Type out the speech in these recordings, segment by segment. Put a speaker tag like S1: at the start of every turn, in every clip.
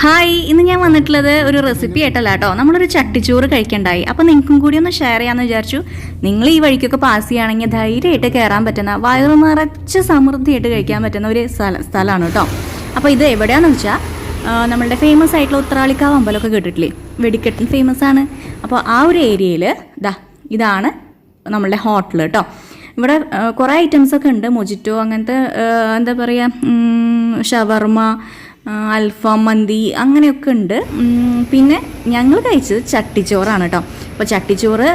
S1: Hi ഇന്ന് ഞാൻ വന്നിട്ടുള്ളത് ഒരു റെസിപ്പി ആയിട്ടല്ല കേട്ടോ നമ്മളൊരു ചട്ടിച്ചോറ് കഴിക്കണ്ടായി. അപ്പോൾ നിങ്ങൾക്കും കൂടി ഒന്ന് ഷെയർ ചെയ്യാമെന്ന് വിചാരിച്ചു. നിങ്ങൾ ഈ വഴിക്കൊക്കെ പാസ് ചെയ്യുകയാണെങ്കിൽ ധൈര്യമായിട്ട് കയറാൻ പറ്റുന്ന വയറു നിറച്ച് സമൃദ്ധിയായിട്ട് കഴിക്കാൻ പറ്റുന്ന ഒരു സ്ഥല സ്ഥലമാണ് കേട്ടോ അപ്പോൾ ഇത് എവിടെയാണെന്ന് വെച്ചാൽ നമ്മളുടെ ഫേമസ് ആയിട്ടുള്ള ഉത്രാളിക്കാവ് അമ്പലമൊക്കെ കേട്ടിട്ടില്ലേ? വെടിക്കെട്ടിൽ ഫേമസ് ആണ്. അപ്പോൾ ആ ഒരു ഏരിയയിൽ ദാ ഇതാണ് നമ്മളുടെ ഹോട്ടൽ കേട്ടോ ഇവിടെ കുറേ ഐറ്റംസ് ഒക്കെ ഉണ്ട്. മൊജിറ്റോ അങ്ങനത്തെ എന്താ പറയുക ഷവർമ ആ, അൽഫാം മന്തി അങ്ങനെയൊക്കെ ഉണ്ട്. പിന്നെ ഞങ്ങൾ കഴിച്ചത് ചട്ടിച്ചോറാണ് കേട്ടോ അപ്പോൾ ചട്ടിച്ചോറ്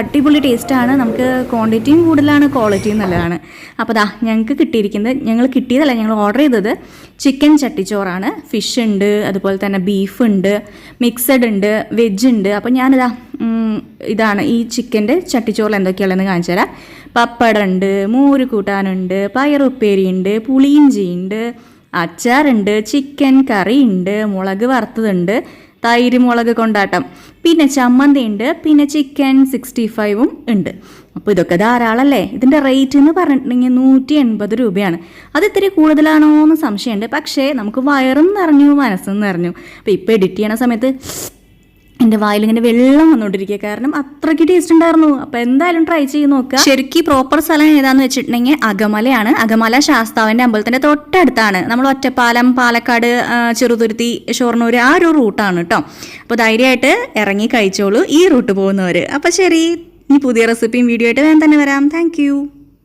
S1: അടിപൊളി ടേസ്റ്റാണ് നമുക്ക് ക്വാണ്ടിറ്റിയും കൂടുതലാണ് ക്വാളിറ്റിയും നല്ലതാണ്. അപ്പോൾ ദാ ഞങ്ങൾക്ക് കിട്ടിയിരിക്കുന്നത് ഞങ്ങൾ കിട്ടിയതല്ല ഞങ്ങൾ ഓർഡർ ചെയ്തത് ചിക്കൻ ചട്ടിച്ചോറാണ്. ഫിഷ് ഉണ്ട് അതുപോലെ തന്നെ ബീഫ് ഉണ്ട് മിക്സഡ് ഉണ്ട് വെജ് ഉണ്ട്. അപ്പോൾ ഞാനിതാ ഇതാണ് ഈ ചിക്കന്റെ ചട്ടിച്ചോറിൽ എന്തൊക്കെയുള്ളതെന്ന് കാണിച്ചു തരാം. പപ്പടമുണ്ട് മോര് കൂട്ടാനുണ്ട് പയറുപ്പേരിയുണ്ട് പുളിയിഞ്ചിയുണ്ട് അച്ചാറുണ്ട് ചിക്കൻ കറി ഉണ്ട് മുളക് വറുത്തതുണ്ട് തൈര് മുളക് കൊണ്ടാട്ടം. പിന്നെ ചമ്മന്തി ഉണ്ട് പിന്നെ ചിക്കൻ സിക്സ്റ്റി ഫൈവും ഉണ്ട്. അപ്പോൾ ഇതൊക്കെ ധാരാളമല്ലേ ഇതിന്റെ റേറ്റ് എന്ന് പറഞ്ഞിട്ടുണ്ടെങ്കിൽ നൂറ്റി എൺപത് രൂപയാണ്. അത് ഇത്തിരി കൂടുതലാണോ എന്ന് സംശയമുണ്ട്. പക്ഷേ നമുക്ക് വയറും നിറഞ്ഞു മനസ്സും നിറഞ്ഞു. അപ്പോൾ ഇപ്പോൾ എഡിറ്റ് ചെയ്യണ സമയത്ത് എന്റെ വായിലിങ്ങനെ വെള്ളം വന്നുകൊണ്ടിരിക്കുക കാരണം അത്രയ്ക്ക് ടേസ്റ്റ് ഉണ്ടായിരുന്നു. അപ്പോൾ എന്തായാലും ട്രൈ ചെയ്ത് നോക്കുക. ശരിക്കും പ്രോപ്പർ സ്ഥലം ഏതാന്ന് വെച്ചിട്ടുണ്ടെങ്കിൽ അകമലയാണ്. അകമല ശാസ്താവിന്റെ അമ്പലത്തിന്റെ തൊട്ടടുത്താണ്. നമ്മൾ ഒറ്റപ്പാലം പാലക്കാട് ചെറുതുരുത്തി ഷൊർണൂർ ആ ഒരു റൂട്ടാണ് കേട്ടോ അപ്പോൾ ധൈര്യമായിട്ട് ഇറങ്ങി കഴിച്ചോളൂ ഈ റൂട്ട് പോകുന്നവർ അപ്പോൾ ശരി ഈ പുതിയ റെസിപ്പിയും വീഡിയോ ആയിട്ട് വേഗം തന്നെ വരാം. താങ്ക്